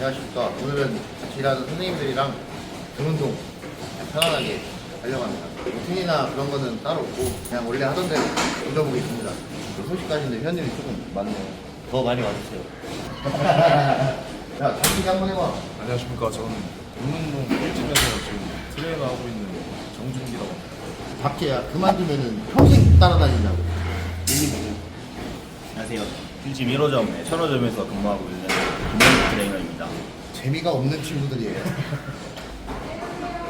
안녕하십니까. 오늘은 같이 일하는 선생님들이랑 등운동 편안하게 하려고 합니다. 루틴이나 그런 거는 따로 없고 그냥 원래 하던 대로 던져보겠습니다. 그 소식까지는 현님이 조금 많네요. 더 많이 와주세요. 야, 자기 한번 해봐. 안녕하십니까. 저는 동문동 일집에서 지금 트레이너 하고 있는 정준기라고 합니다. 박재야, 그만두면은 평생 따라다니냐고. 일리면 안녕하세요. 필집 1호점, 천호점에서 근무하고 있는 김현우 트레이너입니다. 재미가 없는 친구들이에요.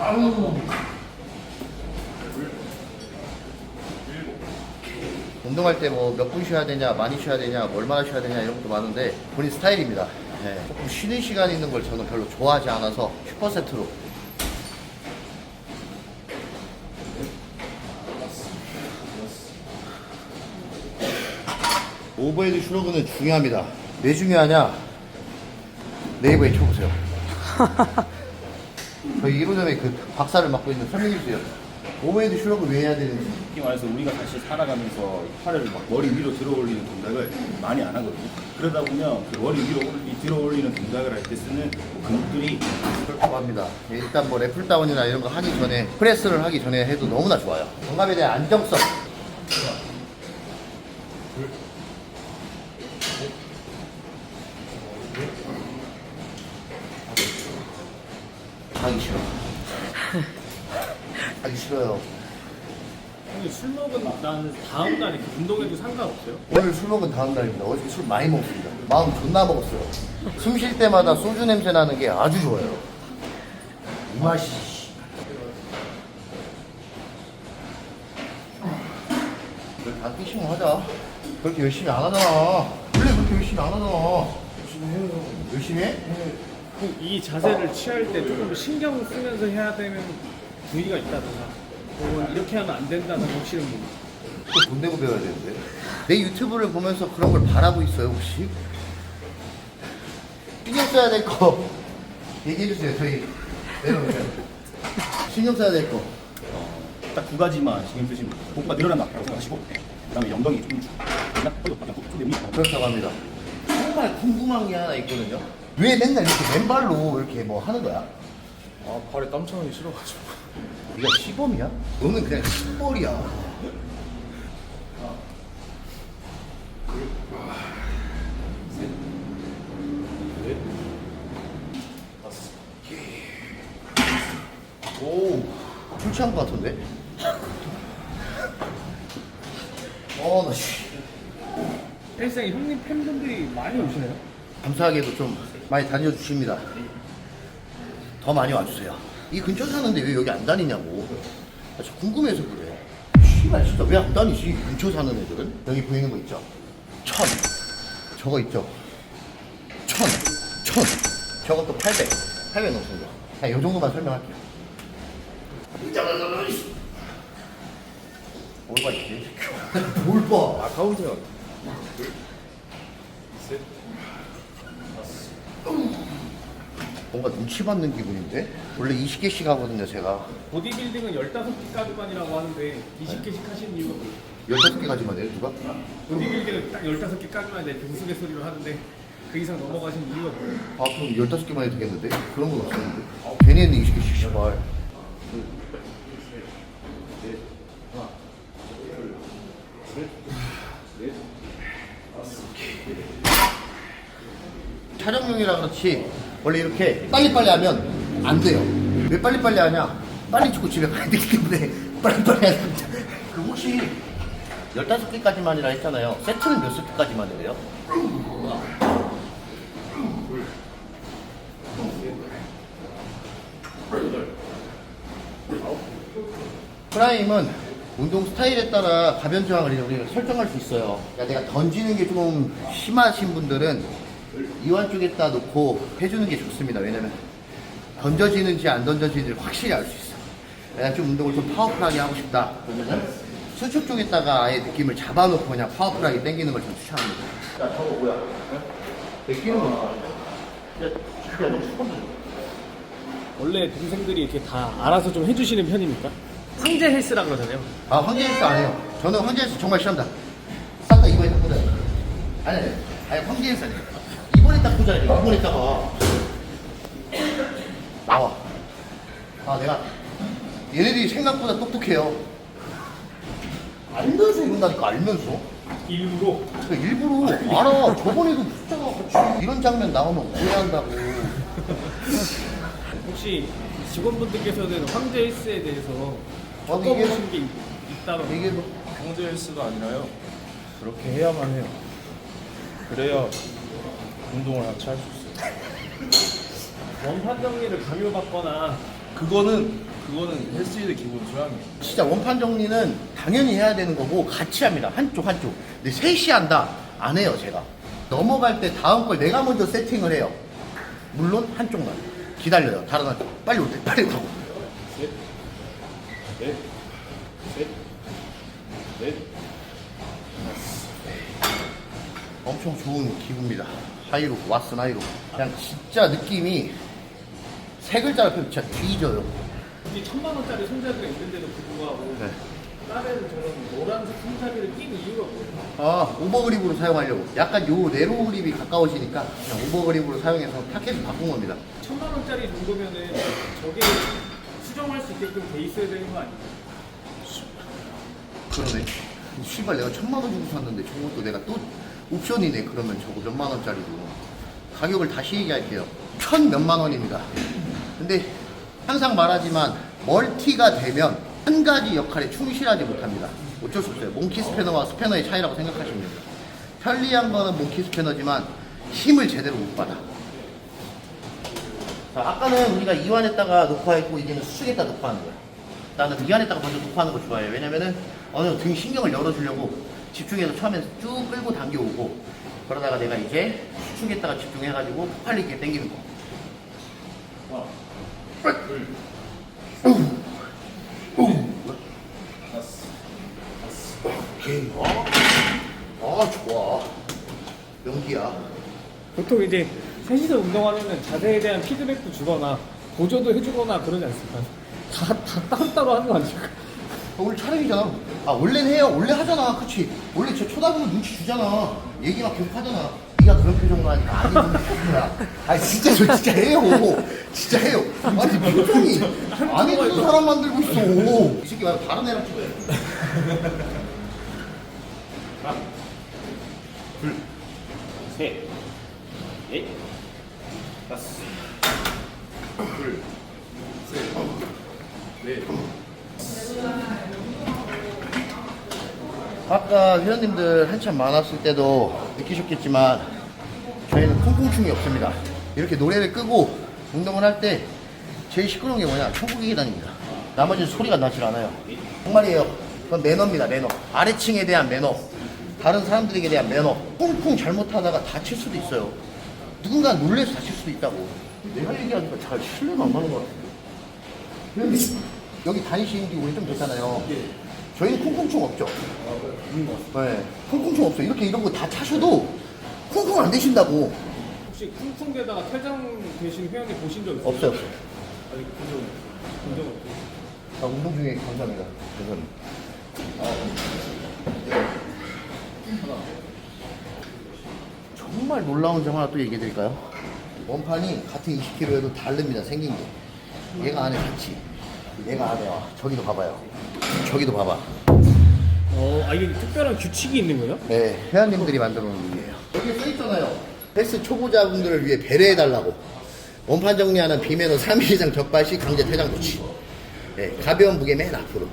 아우. 운동할 때 뭐 몇 분 쉬어야 되냐, 많이 쉬어야 되냐, 뭐 얼마나 쉬어야 되냐 이런 것도 많은데 본인 스타일입니다. 네, 조금 쉬는 시간 있는 걸 저는 별로 좋아하지 않아서 슈퍼세트로 오버헤드 슈로그는 중요합니다. 왜 중요하냐? 네이버에 쳐보세요. 저희 1호점에 그 박사를 맡고 있는 설명해 주세요. 오버헤드 슈로그 왜 해야 되는지. 특히 말해서 우리가 다시 살아가면서 팔을 막 머리 위로 들어 올리는 동작을 많이 안 하거든요. 그러다 보면 그 머리 위로 올리, 들어 올리는 동작을 할 때 쓰는 그 근육들이 그렇다고 합니다. 일단 뭐 래플다운이나 이런 거 하기 전에 프레스를 하기 전에 해도 너무나 좋아요. 정갑에 대한 안정성. 하기 싫어. 하기 싫어요. 근데 술 난 다음 날에 그 운동해도 상관없어요? 오늘 술 먹은 다음 날입니다. 어저께 술 많이 먹었습니다. 마음 존나 먹었어요. 숨 쉴 때마다 소주 냄새 나는 게 아주 좋아요. 이 맛이. 다 끼시면 하자. 그렇게 열심히 안 하잖아. 원래 그렇게 열심히 안 하잖아. 열심히 해요. 열심히 해? 그이 자세를 취할 때 조금 신경 쓰면서 해야 되는 부위가 있다든가 혹은 이렇게 하면 안 된다는 혹시는 뭐또 돈 내고 배워야 되는데. 내 유튜브를 보면서 그런 걸 바라고 있어요, 혹시? 신경 써야 될 거 얘기해주세요, 저희. 신경 써야 될 거. 딱 두 가지만 신경 쓰시면 돼요. 복부가 늘어난다고 생각하시고 그 다음에 엉덩이 좀 쭉. 그냥 허리 약간 좀 내밀고 그렇다고 합니다. 정말 궁금한 게 하나 있거든요. 왜 맨날 이렇게 맨발로 이렇게 뭐 하는 거야? 아, 발에 땀 차는 게 싫어가지고 네가 시범이야? 너는 그냥 시벌이야. 오, 술 취한 것 같은데? 어, 나 씨. 헬스장에 형님 팬분들이 많이 오시나요? 감사하게도 좀 많이 다녀주십니다. 더 많이 와주세요. 이 근처 사는데 왜 여기 안 다니냐고. 아, 저 궁금해서 그래. 씨발 진짜 왜 안 다니지? 근처 사는 애들은? 여기 보이는 거 있죠? 천. 저거 있죠? 천. 천. 저것도 800. 800 넘습니다. 그냥 요 정도만 설명할게요. 뭘 봐, 이게. 뭘 봐. 아, 카운트요. 뭔가 눈치 받는 기분인데? 원래 20개씩 하거든요, 제가. 보디빌딩은 15개까지만이라고 하는데 20개씩 하시는 이유가 뭐예요? 15개까지만 해요, 누가? 보디빌딩은 딱 15개까지만 이제 우스갯소리로 하는데 그 이상 넘어가시는 이유가 뭐예요? 아, 그럼 15개만 해도 되겠는데? 그런 건 없었는데. 괜히 했네, 20개씩, 제발. 촬영용이라 그렇지 원래 이렇게 빨리빨리 하면 안 돼요 왜 빨리빨리 하냐 빨리 죽고 집에 가야 되기 때문에 빨리빨리 하는 거죠 그 혹시 15개까지만이라 했잖아요 세트는 몇 세트까지만 해요? 프라임은 운동 스타일에 따라 가변 저항을 이제 우리가 설정할 수 있어요. 그러니까 내가 던지는 게 좀 심하신 분들은 이완 쪽에다 놓고 해주는 게 좋습니다. 왜냐면 던져지는지 안 던져지는지 를 확실히 알 수 있어. 내가 좀 운동을 좀 파워풀하게 하고 싶다. 그러면은 수축 쪽에다가 아예 느낌을 잡아놓고 그냥 파워풀하게 당기는 걸 좀 추천합니다. 야, 저거 뭐야? 느끼는 거. 야, 야, 너. 원래 동생들이 이렇게 다 알아서 좀 해주시는 편입니까? 황제 헬스라 그러잖아요 아, 황제 헬스 아니에요. 저는 황제 헬스 정말 싫어합니다. 싹 다 이번에 딱 꽂아요. 아니, 아니, 아니, 황제 헬스 아니에요. 이번에 딱 꽂아야죠. 이번에 딱가 아, 아 내가 얘네들이 생각보다 똑똑해요. 알면서 이런다니까 알면서. 일부러 그러니까 일부러 알아. 저번에도 숫자가 같이 이런 장면 나오면 오해한다고. 혹시 직원분들께서는 황제 헬스에 대해서 아, 이게- 겪어보신 게 있- 있다면 이게 뭐 경제 헬스가 아니라요. 그렇게 해야만 해요. 그래야 운동을 같이 할 수 있어요. 원판 정리를 강요받거나 그거는 그거는 헬스의 기본 소양이에요. 진짜 원판 정리는 당연히 해야 되는 거고 같이 합니다. 한쪽 한쪽. 근데 셋이 한다 안 해요 제가. 넘어갈 때 다음 걸 내가 먼저 세팅을 해요. 물론 한쪽만 기다려요. 다른 한쪽 빨리 올때 빨리 가고. 셋, 넷, 셋, 넷. 엄청 좋은 기구입니다. 하이로 왓슨 하이로. 그냥 진짜 느낌이 세 글자를 펴면 진짜 뒤져요. 이게 천만 원짜리 손잡이가 있는데도 불구하고 네. 다른 저런 노란색 손잡이를 낀 이유가 뭐예요? 아 오버그립으로 사용하려고. 약간 요 네로 그립이 가까워지니까 그냥 오버그립으로 사용해서 타켓을 바꾼 겁니다. 천만 원짜리 정도면은 저게 수정할 수 있게끔 돼 있어야 되는 거 아니에요? 그러네. 씨발 내가 천만 원 주고 샀는데 저것도 내가 또 옵션이네. 그러면 저거 몇만 원짜리도. 가격을 다시 얘기할게요. 천 몇만 원입니다. 근데 항상 말하지만 멀티가 되면 한 가지 역할에 충실하지 못합니다. 어쩔 수 없어요. 몽키 스패너와 스패너의 차이라고 생각하시면 됩니다. 편리한 거는 몽키 스패너지만 힘을 제대로 못 받아. 자, 아까는 우리가 이완했다가 녹화했고 이제는 수축했다 녹화하는 거야. 나는 이완했다가 먼저 녹화하는 거 좋아해. 왜냐면은 어느 정도 등 신경을 열어주려고 집중해서 처음에 쭉 끌고 당겨오고 그러다가 내가 이제 수축했다가 집중해가지고 폭발력 있게 당기는 거. 오케이. 어? 아, 좋아. 연기야. 보통 이제 셋이서 운동하면은 자세에 대한 피드백도 주거나 보조도 해주거나 그러지 않습니까? 다, 다 따로따로 하는 거 아닙니까? 어, 오늘 촬영이잖아. 아, 원래는 해요. 원래 하잖아. 그치? 원래 저 쳐다보면 눈치 주잖아. 얘기 막 계속 하잖아. 네가 그런 표정으로 하니까 아니, 거야. 아니, 진짜 저 진짜 해요. 진짜 해요. 아니, 표정이 안 해주는 사람 만들고 있어. 이 새끼 말고 다른 애랑 찍어요. 셋, 넷, 다섯. 둘, 셋, 넷. 아까 회원님들 한참 많았을 때도 느끼셨겠지만 저희는 콩콩충이 없습니다. 이렇게 노래를 끄고 운동을 할 때 제일 시끄러운 게 뭐냐? 천국의 계단입니다. 나머지는 소리가 나질 않아요. 정말이에요. 그건 매너입니다, 매너. 아래층에 대한 매너. 다른 사람들에게 대한 매너. 콩콩 잘못하다가 다칠 수도 있어요. 누군가 놀래서 다칠 수도 있다고. 내가 얘기하니까 잘 신뢰가 안 가는 것 같은데. 여기 다니시는 게 우리 좀 됐잖아요. 저희는 콩콩충 없죠? 네. 콩콩충 없어요. 이렇게 이런 거 다 차셔도 콩콩 안 되신다고. 혹시 쿵쿵대다가 퇴장 되신 회원님 보신 적 있어요? 없어요, 없어요. 아니, 본적 본적 없어요. 아, 운동 중에 감사합니다. 죄송합니다. 정말 놀라운 점 하나 또 얘기해 드릴까요? 원판이 같은 20kg여도 다릅니다, 생긴 게. 얘가 안에 같이. 얘가 안에 와. 저기도 봐봐요. 저기도 봐봐. 어, 아 이게 특별한 규칙이 있는 거예요? 네, 회원님들이 만들어 놓은 룰이에요. 여기 써 있잖아요. 헬스 초보자분들을 위해 배려해 달라고. 원판 정리하는 비매너 3일 이상 적발 시 강제 퇴장 조치. 네, 가벼운 무게 맨 앞으로.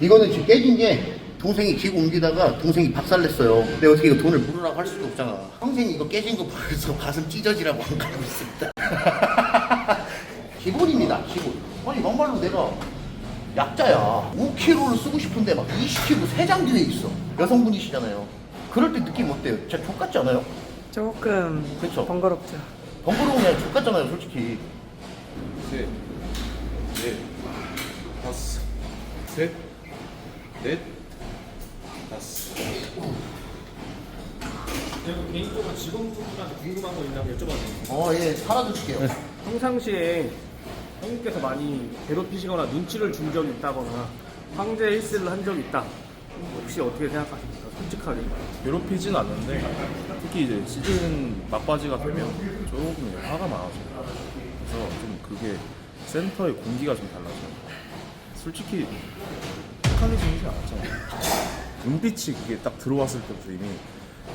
이거는 지금 깨진 게 동생이 기구 옮기다가 동생이 박살냈어요. 근데 어떻게 이거 돈을 물으라고 할 수도 없잖아. 평생 이거 깨진 거 보면서 가슴 찢어지라고 안 가고 있습니다. 기본입니다, 기본. 아니, 막말로 내가 약자야. 5kg를 쓰고 싶은데 막 20kg 3장 뒤에 있어. 여성분이시잖아요. 그럴 때 느낌 어때요? 진짜 족같지 않아요? 조금 그쵸. 번거롭죠. 번거로운 게 아니라 족같잖아요, 솔직히. 셋, 넷, 다섯, 셋, 넷, 다섯. 제가 개인적으로 직원분들한테 궁금한 거 있다면 여쭤봐도 돼요? 어, 예, 팔아줄게요. 평상시에 형님께서 많이 괴롭히시거나 눈치를 준 적이 있다거나 황제 헬스를 한 적이 있다. 혹시 어떻게 생각하십니까? 솔직하게. 괴롭히진 않는데 특히 이제 시즌 막바지가 되면 조금 화가 많아져요. 그래서 그게 센터의 공기가 좀 달라져요. 솔직히 착하게 지내지 않았잖아요. 눈빛이 그게 딱 들어왔을 때부터 이미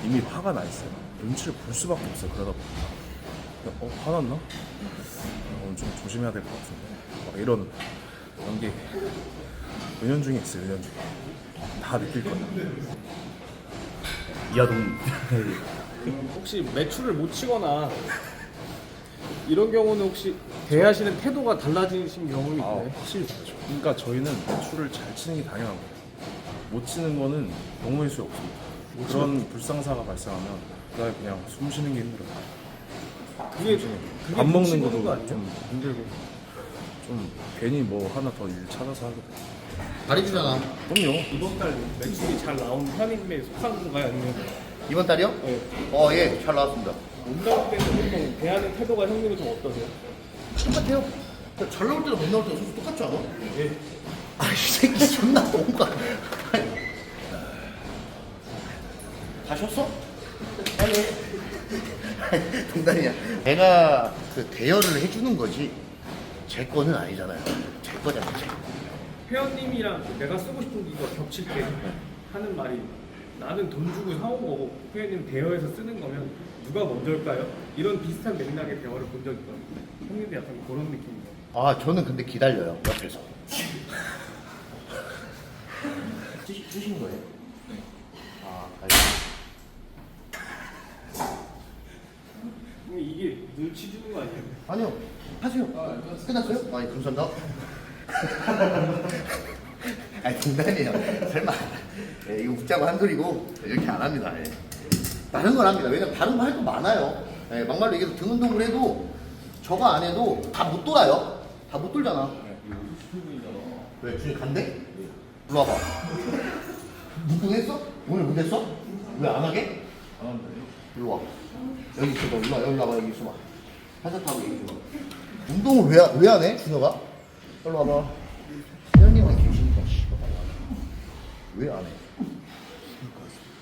이미 화가 나 있어요. 눈치를 볼 수밖에 없어요. 그러다 보니까 어 화났나? 어, 오늘 좀 조심해야 될 것 같은데 막 이런 게 은연중에 있어요. 은연중에 다 느낄 거예요. 이하동 혹시 매출을 못 치거나 이런 경우는 혹시 대하시는 태도가 달라지신 경험이 아, 있나요? 확실히 다르죠. 그러니까 저희는 매출을 잘 치는 게 당연한 거예요. 못 치는 거는 너무 할수 없습니다. 그런 불상사가 발생하면 그다음에 그냥 숨 쉬는 게 힘들어요. 그게 그게 밥 먹는 눈치 보는 것도 아니에요? 좀 힘들고 좀 괜히 뭐 하나 더 일 찾아서 하게 돼요. 잘해주잖아. 그럼요. 이번 달 매출이 잘 나온 편임에 속한 건가요? 아니면 이번 달이요? 네. 어, 예, 잘 나왔습니다. 못 나올 때는 보통 대하는 태도가 형님은 좀 어떠세요? 똑같아요. 잘 나올 때랑 못 나올 때랑 선수 똑같지 않아? 예. 아, 이 새끼 존나 뭔가. 빨리 해. 농담이야. 내가 그 대여를 해주는 거지. 제 거는 아니잖아요. 제 거잖아, 제 거. 회원님이랑 내가 쓰고 싶은 이거 겹칠 때 하는 말이 나는 돈 주고 사온 거고 회원님 대여해서 쓰는 거면 누가 먼저일까요? 이런 비슷한 맥락의 대화를 본 적이 있거든요. 형님도 약간 그런 느낌이에요. 아, 저는 근데 기다려요, 옆에서. 쓰시, 쓰신 거예요? 네. 아, 알겠습니다. 형님 이게 눈치 주는 거 아니에요? 아니요. 하세요. 끝났어요? 아니, 감사합니다. 아니, 농담이에요. 설마. 예, 이거 웃자고 한 소리고, 이렇게 안 합니다. 예. 다른 걸 합니다. 왜냐면 다른 거 할 거 많아요. 예, 막말로 얘기해서 등 운동을 해도, 저거 안 해도 다 못 돌아요. 다 못 돌잖아. 왜? 준이 간대? 일로 와봐. 운동했어? 오늘 못했어? 왜 안 하게? 안 한다. 일로 와. 여기 있어봐. 일로 와. 여기 와봐. 여기 있어봐. 타고 얘기 좀 봐. 운동을 왜, 왜안 해? 준호가? 일로 와봐. 회원님만 계시니까, 씨발. 왜안 해?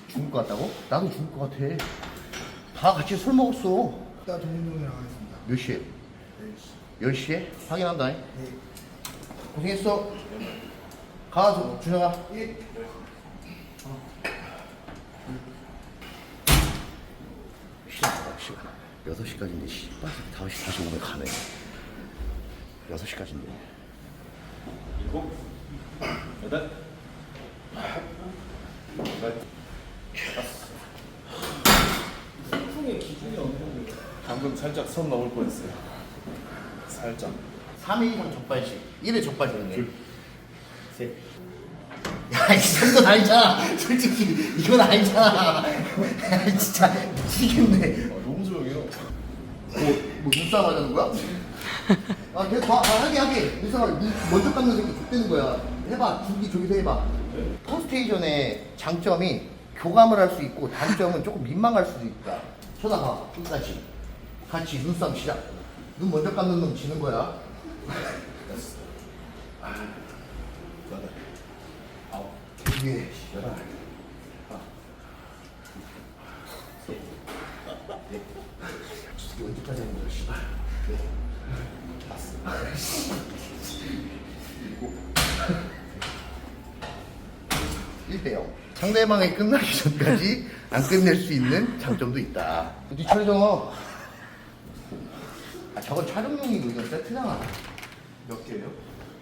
죽을 것 같다고? 나도 죽을 것 같아. 다 같이 술 먹었어. 이따 동운동에 나가겠습니다. 몇 시에? 10시에? 확인한다. 네. 고생했어. 가, 준영아. 예. 시간, 시간. 6시까지인데, 씨발, 5시 다시 오면 가네. 6시까지인데. 일곱 여덟 소풍의 기준이 어느 정도예요? 방금 살짝 선 넘을 뻔했어요. 살짝. 3일 이상 적발식. 1회 적발식이네. 둘, 셋. 야, 이 정도는 아니잖아. 솔직히, 이건 아니잖아. 야, 진짜, 미치겠네. 아. 뭐, 뭐 눈싸움 하자는 거야? 아, 계속 봐. 아, 하게, 하게. 눈싸움, 눈 먼저 깎는 새끼 족되는 거야. 해봐. 줄기 저기서 해봐. 턴스테이션의 장점이 교감을 할 수 있고, 단점은 조금 민망할 수도 있다. 쳐다봐. 끝까지. 같이 눈싸움 시작. 눈 먼저 깎는 놈 지는 거야. 여덟. 이게 언제까지 하는 거야. 네. 1대0. 상대방이 끝나기 전까지 안 끝낼 수 있는 장점도 있다. 네 차례잖아. 아, 저건 촬영용이고 이건 세트잖아. 몇 개예요?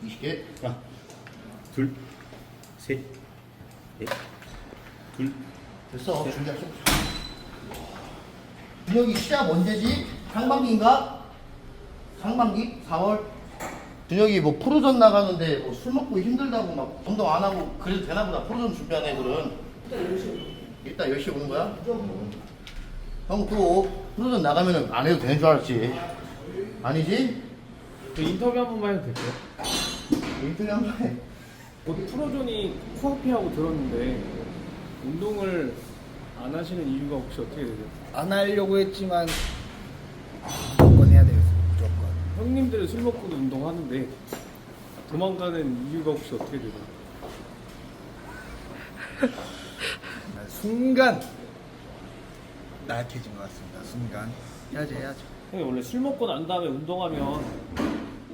20개? 하나 둘셋넷둘 됐어. 수 없어. 준혁이 시합 언제지? 상반기인가? 상반기? 4월? 준혁이 뭐 프로전 나가는데 뭐 술 먹고 힘들다고 막 운동 안 하고 그래도 되나 보다. 프로전 준비하는 애들은. 일단 10시에 오는 거야? 형 또 프로전 나가면은 안 해도 되는 줄 알았지. 아니지? 저 인터뷰 한 번만 해도 될까요? 인터뷰 한번 해. 곧 프로존이 코앞이라고 들었는데 운동을 안 하시는 이유가 혹시 어떻게 되세요? 안 하려고 했지만 형님들은 술 먹고도 운동하는데 도망가는 이유가 혹시 어떻게 되세요? 난 순간 나약해진 것 같습니다. 순간 해야지 해야죠. 형님 원래 술 먹고 난 다음에 운동하면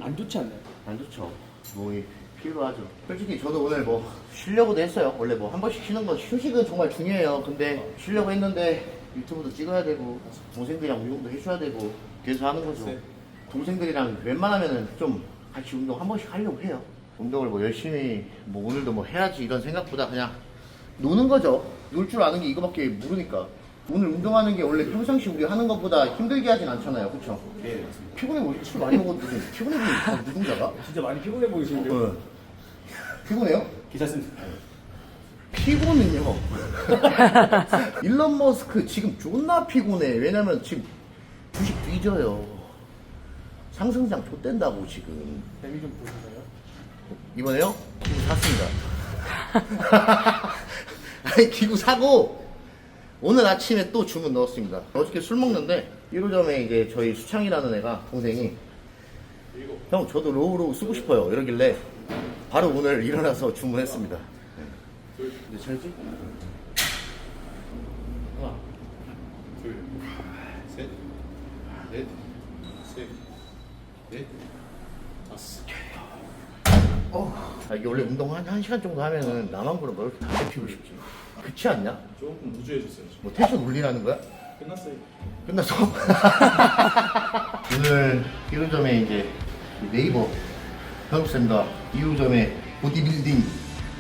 안 좋지 않나요? 안 좋죠. 몸이 피로하죠. 솔직히 저도 오늘 뭐 쉬려고도 했어요. 원래 뭐 한 번씩 쉬는 건 휴식은 정말 중요해요. 근데 쉬려고 했는데 유튜브도 찍어야 되고 동생들이랑 운동도 해줘야 되고 그래서 하는 거죠. 동생들이랑 웬만하면은 좀 같이 운동 한 번씩 하려고 해요. 운동을 뭐 열심히 뭐 오늘도 뭐 해야지 이런 생각보다 그냥 노는 거죠. 놀 줄 아는 게 이거밖에 모르니까. 오늘 운동하는 게 원래 평상시 우리 하는 것보다 힘들게 하진 않잖아요. 그쵸? 예, 맞습니다. 피곤해 보이지? 술 많이 좀 피곤해 보이니까 누군가가? 진짜 많이 피곤해 보이시는데요? 어. 피곤해요? 괜찮습니다. 피곤은요. 일론 머스크 지금 존나 피곤해. 왜냐면 지금 주식 뒤져요. 상승장 좆된다고 지금. 재미 좀 보시나요? 이번에요? 기구 샀습니다. 아니 기구 사고 오늘 아침에 또 주문 넣었습니다. 어저께 술 먹는데 1호점에 이제 저희 수창이라는 애가 동생이 형 저도 로우로우 쓰고 싶어요 이러길래 바로 오늘 일어나서 주문했습니다. 근데 잘지? 하나 둘, 셋, 넷, 셋, 넷, 다섯. 아, 이게 원래 운동 한, 한 시간 정도 하면은 나만 부르면 왜 이렇게 담배 피고 싶지? 그렇지 않냐? 조금 무주해졌어요. 뭐 텐션 올리라는 거야? 끝났어요. 끝났어? 오늘 1호점에 이제 네이버 현욱쌤과 2호점에 보디빌딩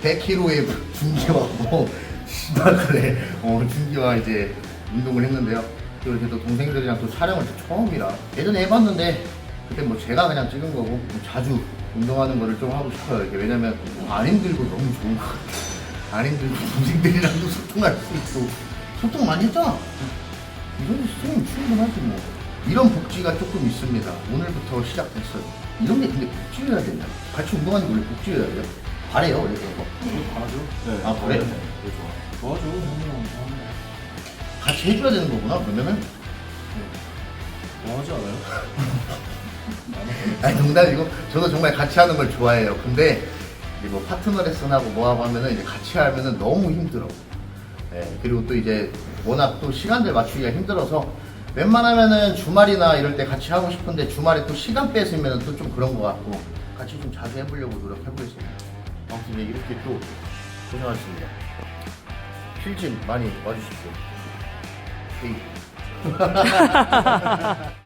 100kg의 준기와 뭐 씨발 그래 어 준기와 이제 운동을 했는데요 또 이렇게 또 동생들이랑 또 촬영을 또 처음이라 예전에 해봤는데 그때 뭐 제가 그냥 찍은 거고 좀 자주 운동하는 거를 좀 하고 싶어요 이렇게 왜냐면 안 힘들고 너무 좋은 것 같아요 안 힘들고 동생들이랑도 소통할 수 있고 소통 많이 했잖아 이 정도 수준이면 충분하지 뭐. 이런 복지가 조금 있습니다. 오늘부터 시작됐어요. 이런 게 근데 복지여야 되나? 같이 운동하는 게 원래 복지여야 돼요? 바래요, 원래 그런 거. 잘하죠? 네. 아, 그래? 네, 좋아. 좋아죠. 같이 해줘야 되는 거구나, 그러면은? 좋아하지 않아요? 아니, 농담이고, 저도 정말 같이 하는 걸 좋아해요. 근데, 이제 뭐 파트너 레슨하고 뭐하고 하면은 이제 같이 하면은 너무 힘들어. 예, 그리고 또 이제 워낙 또 시간들 맞추기가 힘들어서 웬만하면은 주말이나 이럴 때 같이 하고 싶은데 주말에 또 시간 뺏으면 또 좀 그런 것 같고 같이 좀 자주 해보려고 노력해보겠습니다. 아무튼 예, 이렇게 또 고생하셨습니다. 필진 많이 와주십시오. 헤이.